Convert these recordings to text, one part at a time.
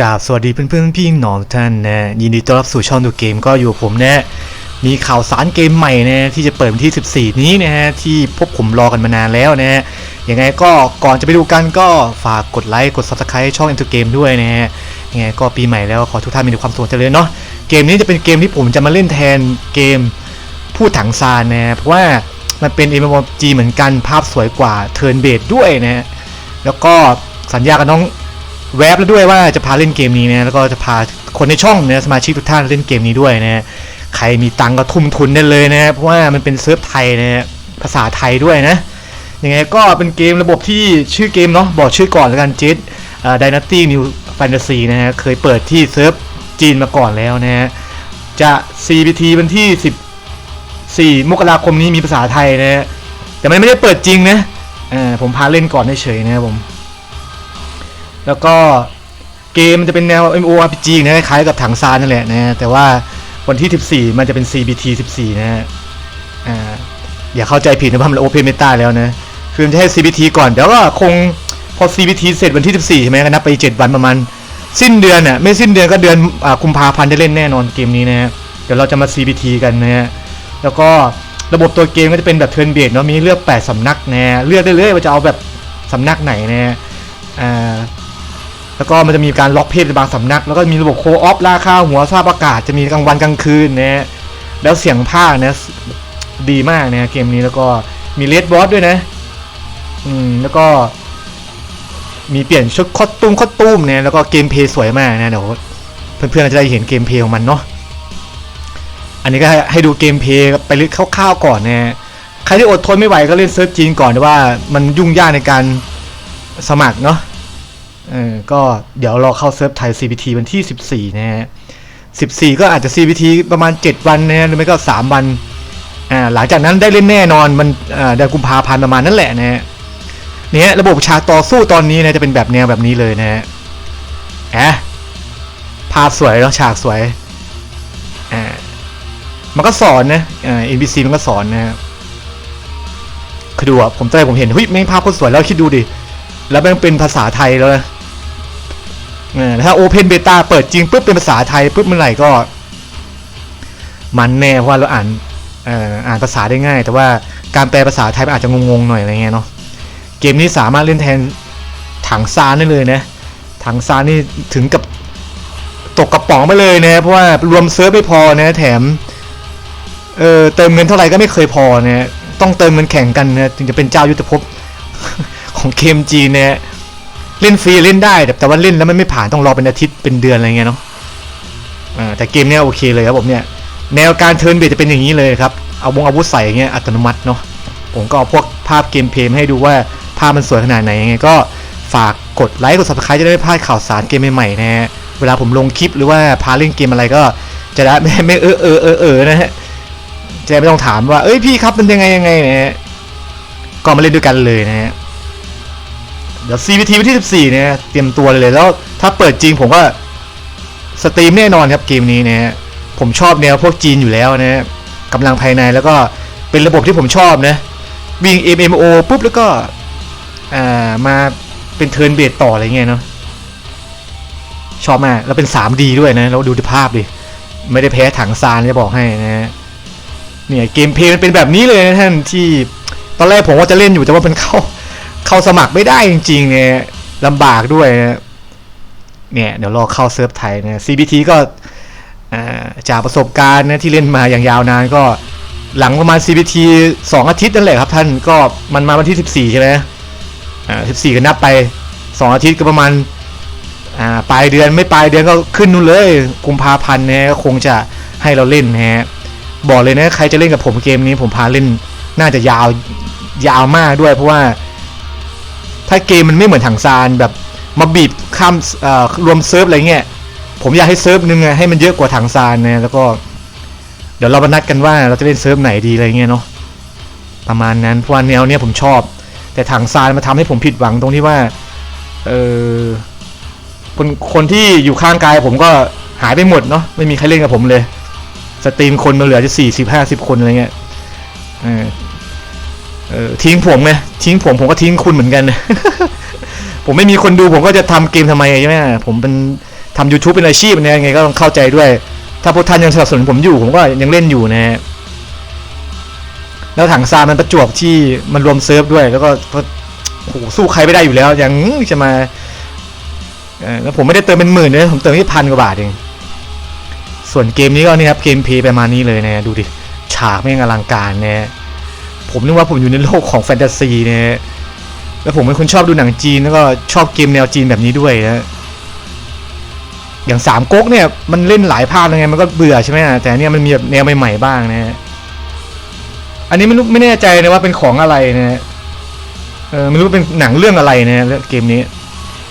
กราบสวัสดีเพื่อนๆพี่น้องท่านนะยินดีต้อนรับสู่ช่องดูเกมก็อยู่กับผมนะมีข่าวสารเกมใหม่นะที่จะเปิดวันที่ 14 นี้นะฮะที่พวกผมรอกันมานานแล้วนะฮะยังไงก็ก่อนจะไปดูกันก็ฝากกดไลค์กด Subscribe ช่อง Enter Game ด้วยนะฮะยังไงก็ปีใหม่แล้วขอทุกท่านมีความสุขเจริญเนาะเกมนี้จะเป็นเกมที่ผมจะมาเล่นแทนเกมพูดถังซานนะเพราะว่ามันเป็น MMORPG เหมือนกันภาพสวยกว่าเทิร์นเบดด้วยนะฮะแล้วก็สัญญากับน้อง แวบแล้วด้วยว่าจะพาเล่นเกมนี้นะแล้วก็จะพาคนในช่องนะสมาชิกทุกท่านเล่นเกมนี้ด้วยนะใครมีตังก็ทุ่มทุนได้เลยนะเพราะว่ามันเป็นเซิร์ฟไทยนะภาษาไทยด้วยนะยังไงก็เป็นเกมระบบที่ชื่อเกมเนาะบอกชื่อก่อนแล้วกันจิตด y นาตี้นิวแฟนตาซีนะฮะเคยเปิดที่เซิร์ฟจีนมาก่อนแล้วนะฮะจะ CBT วันที่ 14 มกราคมนี้มีภาษาไทยนะฮะแต่มันไม่ได้เปิดจริงนะอ่าผมพาเล่นก่อนเฉยๆนะครับผม แล้วก็เกมมันจะเป็นแนว MMORPG นะคล้ายกับถังซานนั่นแหละนะแต่ว่าวันที่ 14 มันจะเป็น CBT 14 นะฮะอ่าอย่าเข้าใจผิดนะว่ามัน Open Meta แล้วนะ คือจะให้ CBT ก่อน เดี๋ยวก็คงพอ CBT เสร็จวันที่ 14 ใช่ไหมก็นับไป 7 วันประมาณ สิ้นเดือนน่ะ ไม่สิ้นเดือนก็เดือนอกุมภาพันธ์ได้เล่นแน่นอนเกมนี้นะฮะ เดี๋ยวเราจะมา CBT กันนะฮะ แล้วก็ระบบตัวเกมก็จะเป็นแบบเทิร์นเบสเนาะ มีเลือก 8สำนักนะเลือกได้เลยว่าจะเอาแบบสำนักไหนนะฮะอ่า แล้วก็มันจะมีการล็อกเพศบางสำนัก แล้วก็มีระบบโคออฟราคาหัวทราบอากาศจะมีกลางวันกลางคืนนะฮะแล้วเสียงภาคนะดีมากนะเกมนี้แล้วก็มีเลดบอสด้วยนะ อืมแล้วก็มีเปลี่ยนชุดคอสตูมคอสตูมเนี่ยแล้วก็เกมเพลย์สวยมากนะเดี๋ยวเพื่อนๆจะได้เห็นเกมเพลย์ของมันเนาะอันนี้ก็ให้ดูเกมเพลย์ไปเล่นคร่าวๆก่อนนะใครที่อดทนไม่ไหวก็เล่นเซิร์ฟจีนก่อนแต่ว่ามันยุ่งยากในการสมัครเนาะ เออก็เดี๋ยวรอเข้าเซิร์ฟไทย CPT วันที่ 14 นะฮะ 14 ก็อาจจะ CPT ประมาณ 7 วันนะฮะหรือไม่ก็ 3 วันอ่าหลังจากนั้นได้เล่นแน่นอนมันอ่าเดือนกุมภาพันธ์ประมาณนั้นแหละนะฮะเนี่ยระบบฉากต่อสู้ตอนนี้นะจะเป็นแบบแนวแบบนี้เลยนะฮะแอะภาพสวยแล้วฉากสวยอ่ามันก็สอนนะอ่า NPC มันก็สอนนะฮะคือดูอะผมตอนแรกผมเห็นเฮ้ยแม่งภาพโคตรสวยแล้วคิดดูดิแล้วมันเป็นภาษาไทยแล้วนะ ถ้า Open Beta เปิดจริงปุ๊บเป็นภาษาไทยปุ๊บเมื่อไหร่ก็ มันแน่ว่าเราอ่านอ่ออ่านภาษาได้ง่าย แต่ว่าการแปลภาษาไทยมันอาจจะงงๆหน่อยอะไรเงี้ยเนาะเกมนี้สามารถเล่นแทนถังซานได้เลยนะถังซานนี่ถึงกับตกกระป๋องไปเลยนะเพราะว่ารวมเซิร์ฟไม่พอนะแถมเออเติมเงินเท่าไหร่ก็ไม่เคยพอนะต้องเติมเงินแข่งกันนะถึงจะเป็นเจ้ายุทธภพของเกมจีนเนี่ย เล่นฟรีเล่นได้แต่แต่ว่าเล่นแล้วมันไม่ผ่านต้องรอเป็นอาทิตย์เป็นเดือนอะไรเงี้ยเนาะแต่เกมเนี้ยโอเคเลยครับผมเนี่ยแนวการเทิร์นเบสจะเป็นอย่างนี้เลยครับเอาวงอาวุธใส่อย่างเงี้ยอัตโนมัติเนาะผมก็เอาพวกภาพเกมเพลย์ให้ดูว่าภาพมันสวยขนาดไหนยังไงก็ฝากกดไลค์กด subscribe จะได้ไม่พลาดข่าวสารเกมใหม่ๆนะฮะเวลาผมลงคลิปหรือว่าพาเล่นเกมอะไรก็จะได้ไม่ไม่เออเออเออเออนะฮะจะได้ไม่ต้องถามว่าเอ้ยพี่ครับมันยังไงยังไงนะฮะก็มาเล่นด้วยกันเลยนะฮะ เดี๋ยว CVT วันที่ 14 เนี่ยเตรียมตัวเลยเลยแล้วถ้าเปิดจริงผมก็สตรีมแน่นอนครับเกมนี้นะฮะผมชอบแนวพวกจีนอยู่แล้วนะฮะกำลังภายในแล้วก็เป็นระบบที่ผมชอบนะวิ่ง MMO ปุ๊บแล้วก็อ่ามาเป็นเทิร์นเบสต่ออะไรเงี้ยเนาะชอบมากแล้วเป็น 3D ด้วยนะแล้วดูภาพดิไม่ได้แพ้ถังซานจะบอกให้นะฮะเนี่ยเกมเพลย์มันเป็นแบบนี้เลยนะท่านที่ตอนแรกผมว่าจะเล่นอยู่แต่ว่ามันเข้า เข้าสมัครไม่ได้จริงๆเนี่ยลำบากด้วยนะเนี่ย เดี๋ยวรอเข้าเซิร์ฟไทยนะ CBT ก็อ่าจากประสบการณ์นะที่เล่นมาอย่างยาวนานก็หลังประมาณ CBT 2 อาทิตย์นั่นแหละครับท่านก็มันมาวันที่ 14 ใช่ไหมอ่า14 ก็นับไป 2 อาทิตย์ก็ประมาณอ่าปลายเดือนไม่ปลายเดือนก็ขึ้นนู่นเลยกุมภาพันธ์เนี่ยก็คงจะให้เราเล่นนะฮะบอกเลยนะใครจะเล่นกับผมเกมนี้ผมพาเล่นน่าจะยาวยาวมากด้วยเพราะว่า ถ้าเกมมันไม่เหมือนถังซานแบบมาบีบข้ามรวมเซิร์ฟอะไรเงี้ยผมอยากให้เซิร์ฟนึงให้มันเยอะกว่าถังซานนะแล้วก็ เดี๋ยวเรามานัดกันว่าเราจะเล่นเซิร์ฟไหนดีอะไรเงี้ยเนาะประมาณนั้นเพราะว่าแนวเนี้ยผมชอบ แต่ถังซานมาทำให้ผมผิดหวังตรงที่ว่าเออคนคนที่อยู่ข้างกายผมก็หายไปหมดเนาะไม่มีใครเล่นกับผมเลย สตรีมคนมาเหลือจะสี่สิบห้าสิบคนอะไรเงี้ย เออทิ้งผมไงทิ้งผมผมก็ทิ้งคุณเหมือนกันผมไม่มีคนดูผมก็จะทำเกมทำไมใช่ไหมผมเป็นทำ YouTube เป็นอาชีพเนี่ยยังไงก็ต้องเข้าใจด้วย ถ้าพวกท่านยังสนับสนุนผมอยู่ผมก็ยังเล่นอยู่นะฮะแล้วถังซานมันประจวบที่มันรวมเซิร์ฟด้วย แล้วก็โหสู้ใครไม่ได้อยู่แล้วยังจะมาแล้วผมไม่ได้เติมเป็นหมื่นเลยผมเติมแค่พันกว่าบาทเองส่วนเกมนี้ก็นี่ครับเกมเพย์ประมาณนี้เลยนะดูดิฉากแม่งอลังการนะ ผมนึกว่าผมอยู่ในโลกของแฟนตาซีนะแล้วผมเป็นคนชอบดูหนังจีนแล้วก็ชอบเกมแนวจีนแบบนี้ด้วยนะอย่างสามก๊กเนี่ยมันเล่นหลายภาคแล้วไงมันก็เบื่อใช่ไหมแต่เนี่ยมันมีแบบแนวใหม่ๆบ้างนะอันนี้ไม่รู้ไม่แน่ใจนะว่าเป็นของอะไรนะเออไม่รู้เป็นหนังเรื่องอะไรนะเรื่องเกมนี้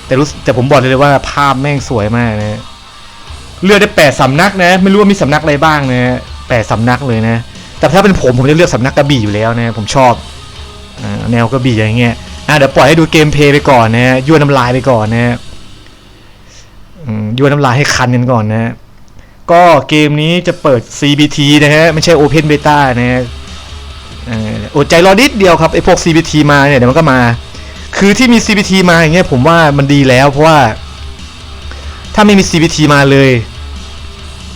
แต่รู้แต่ผมบอกเลยว่าภาพแม่งสวยมากนะเลือกได้แปดสำนักนะ ไม่รู้ว่ามีสำนักอะไรบ้างนะแปดสำนักเลยนะ แต่ถ้าเป็นผมผมจะเลือกสำนักกระบี่อยู่แล้วนะผมชอบอแนวกระบี่อย่างเงี้ยอะเดี๋ยวปล่อยให้ดูเกมเพย์ไปก่อนนะยั่วน้ำลายไปก่อนนะยั่วน้ำลายให้คันกันก่อนนะก็เกมนี้จะเปิด CBT นะฮะไม่ใช่ Open Beta นะฮะเอ่ออดใจรอนิดเดียวครับไอ้พวก CBT มาเนี่ยเดี๋ยวมันก็มา คือที่มี CBT มาอย่างเงี้ยผมว่ามันดีแล้วเพราะว่า ถ้าไม่มี CBT มาเลย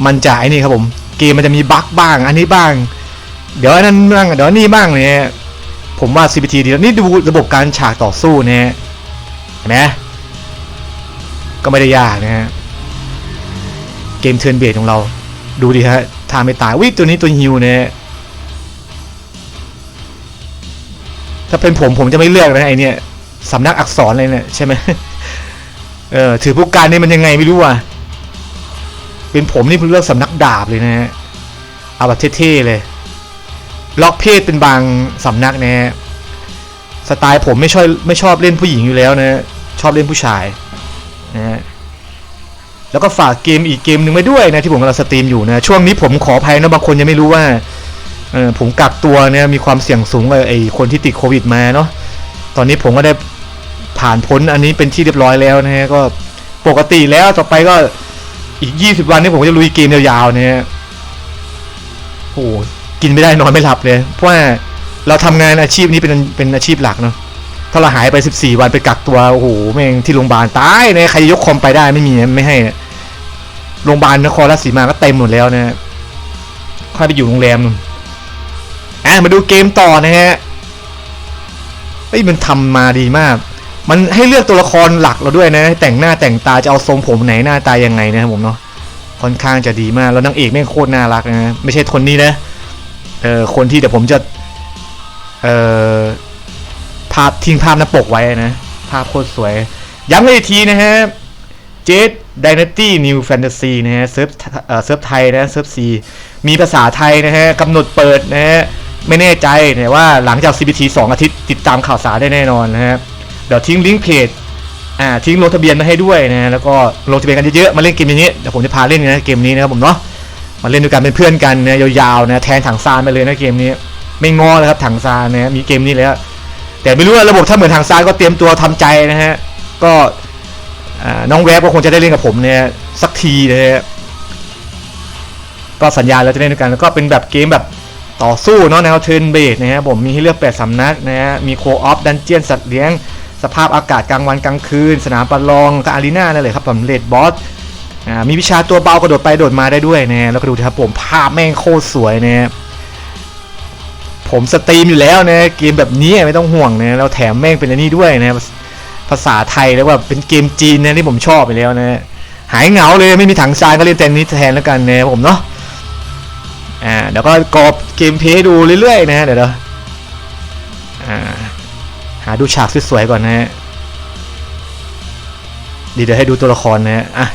มันจะไอ้นี่ครับผม เกมมันจะมีบั๊กบ้าง อันนี้บ้าง เดี๋ยวอันนั้นบ้างเดี๋ยวนนี้บ้างเนี่ยผมว่า CBT ดีแล้วนี่ดูระบบการฉากต่อสู้เนี่ยเห็นไหมก็ไม่ได้ยากนะฮะเกมเทิร์นเบสของเรา ดูดิฮะทาไม่ตายวิตัวนี้ตัวฮิวเนี่ยถ้าเป็นผมผมจะไม่เลือกนะไอเนี่ยสำนักอักษรอะไรเนี่ยใช่ไหมเออถือผู้การนี่มันยังไงไม่รู้อะเป็นผมนี่เพิ่งเลือกสำนักดาบเลยนะฮะเอาแบบเท่ๆเลย ล็อกเพศเป็นบางสำนักนะฮะสไตล์ผมไม่ชอบไม่ชอบเล่นผู้หญิงอยู่แล้วนะชอบเล่นผู้ชายนะฮะแล้วก็ฝากเกมอีกเกมหนึ่งไว้ด้วยนะที่ผมกำลังสตรีมอยู่นะช่วงนี้ผมขออภัยนะบางคนยังไม่รู้ว่าเออผมกักตัวเนี่ยมีความเสี่ยงสูงกับไอ้คนที่ติดโควิดมาเนาะตอนนี้ผมก็ได้ผ่านพ้นอันนี้เป็นที่เรียบร้อยแล้วนะฮะก็ปกติแล้วต่อไปก็อีก 20 วันนี้ผมก็จะลุยเกมยาวๆเนี่ยโอ้ กินไม่ได้นอนไม่หลับเลยเพราะว่าเราทำงานอาชีพนี้เป็นเป็นอาชีพหลักเนาะถ้าเราหายไป 14 วันไปกักตัวโอ้โหแม่งที่โรงพยาบาลตายเนี่ยใครยกคอมไปได้ไม่มีไม่ให้โรงพยาบาลนครราชสีมาก็เต็มหมดแล้วนะค่อยไปอยู่โรงแรมนู่นอะมาดูเกมต่อนะฮะเฮ้ยมันทำมาดีมาก มันให้เลือกตัวละครหลักเราด้วยนะ แต่งหน้าแต่งตาจะเอาทรงผมไหนหน้าตายังไงนะครับผมเนาะค่อนข้างจะดีมากแล้วนางเอกแม่งโคตรน่ารักนะไม่ใช่คนนี้นะ เออคนที่เดี๋ยวผมจะเออภาพทิ้งภาพหน้าปกไว้นะ ภาพโคตรสวย ย้ำกันอีกทีนะฮะเจดด y น a ตี้นิวแฟนตาซีนะฮะเซิร์ฟเอ่อเซิร์ฟไทยนะเซิร์ฟซีมีภาษาไทยนะฮะกำหนดเปิดนะฮะไม่แน่ใจแต่ว่าหลังจาก CBT 2 อาทิตย์ติดตามข่าวสารได้แน่นอนนะฮะเดี๋ยวทิ้งลิงก์เพจอ่าทิ้งลงทะเบียนมาให้ด้วยนะแล้วก็ลงทะเบียนกันเยอะๆมาเล่นเกมนี้เดี๋ยวผมจะพาเล่นนะเกมนี้นะครับผมเนาะ มาเล่นด้วยกันเป็นเพื่อนกันนะยาวๆนะแทนถังซานไปเลยนะเกมนี้ ไม่งอเลยครับถังซานนะมีเกมนี้แล้วแต่ไม่รู้ว่าระบบถ้าเหมือนถังซานก็เตรียมตัวทำใจนะฮะก็น้องแวบก็คงจะได้เล่นกับผมเนี่ยสักทีนะฮะก็สัญญาแล้วจะเล่นด้วยกันแล้วก็เป็นแบบเกมแบบต่อสู้เนาะแนวเทิร์นเบสนะฮะผมมีให้เลือกแปดสำนักนะฮะมีโคออฟดันเจียนสัตว์เลี้ยง สภาพอากาศกลางวันกลางคืน สนามประลองกับอารีนานั่นเลยครับผมเลดบอส อ่ามีวิชาตัวเบากระโดดไปโดดมาได้ด้วยนะแล้วก็ดูครับผมภาพแม่งโคตรสวยนะผมสตรีมอยู่แล้วนะเกมแบบนี้ไม่ต้องห่วงนะแล้วแถมแม่งเป็นอันนี้ด้วยนะภาษาไทยแล้วแบบเป็นเกมจีนนะที่ผมชอบไปแล้วนะหายเหงาเลยไม่มีถังทรายก็เล่นแต่นี้แทนแล้วกันนะผมเนาะอ่าเดี๋ยวก็กรอบเกมเพย์ดูเรื่อยๆนะเดี๋ยวเดี๋ยวอ่าหาดูฉากสวยๆก่อนนะฮะเดี๋ยวเดี๋ยวให้ดูตัวละครนะฮะอะ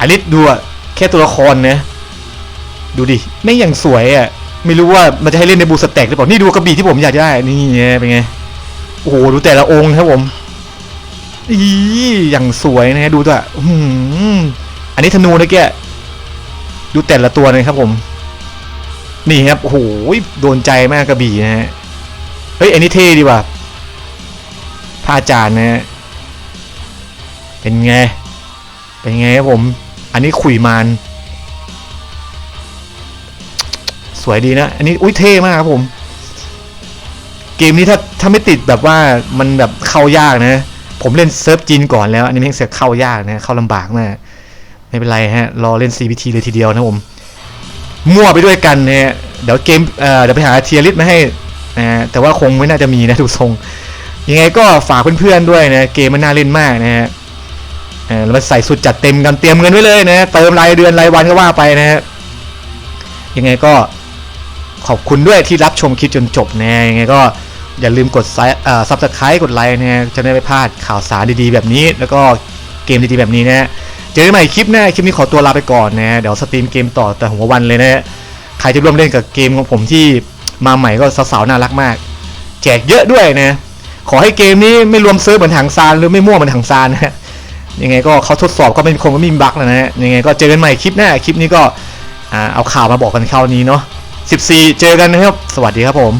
อันนี้ดูอะแค่ตัวละครนะดูดิไม่อย่างสวยอะไม่รู้ว่ามันจะให้เล่นในบูสแต็กหรือเปล่า นี่ดูกระบี่ที่ผมอยากได้ นี่ไงเป็นไง โอ้โห ดูแต่ละองค์ครับผม อีอย่างสวยนะฮะ ดูตัวอืมอันนี้ธนูนะแกดูแต่ละตัวเลยครับผม นี่ครับ โอ้โห โดนใจมากกระบี่นะฮะ เฮ้ย อันนี้เท่ดีว่ะผ้าจานนะฮะ เป็นไง เป็นไงครับผม อันนี้ขุยมานสวยดีนะ อันนี้อุ้ยเท่มากครับผม เกมนี้ถ้าถ้าไม่ติดแบบว่ามันแบบเข้ายากนะ ผมเล่นเซิร์ฟจีนก่อนแล้ว อันนี้แม่งเสือกเข้ายากนะ เข้าลำบากมากไม่เป็นไรฮะ รอเล่น CPT เลยทีเดียวนะผม มั่วไปด้วยกันนะฮะเดี๋ยวเกมเอ่อเดี๋ยวไปหาเทียริสมาให้นะแต่ว่าคงไม่น่าจะมีนะทุกทรง ยังไงก็ฝากเพื่อนๆด้วยนะ เกมมันน่าเล่นมากนะฮะ เออเรามาใส่สุดจัดเต็มกันเตรียมเงินไว้เลยนะเติมรายเดือนรายวันก็ว่าไปนะฮะยังไงก็ขอบคุณด้วยที่รับชมคลิปจนจบนะยังไงก็อย่าลืมกดไซซับสไครต์กดไลค์นะฮะจะได้ไม่พลาดข่าวสารดีๆ แบบนี้ แล้วก็เกมดีๆแบบนี้นะฮะเจอกันใหม่คลิปหน้าคลิปนี้ขอตัวลาไปก่อนนะฮะเดี๋ยวสตรีมเกมต่อแต่หัววันเลยนะฮะใครจะร่วมเล่นกับเกมของผมที่มาใหม่ก็สาวๆน่ารักมาก แจกเยอะด้วยนะขอให้เกมนี้ไม่รวมเซิร์เหมือนถังซานหรือไม่มั่วเหมือนถังซานนะ ยังไงก็เขาทดสอบก็เป็นคงไม่มีบั๊กแล้วนะฮะยังไงก็เจอกันใหม่คลิปหน้าคลิปนี้ก็อเอาข่าวมาบอกกันคราวนี้เนาะ14 เจอกันนะครับ สวัสดีครับผม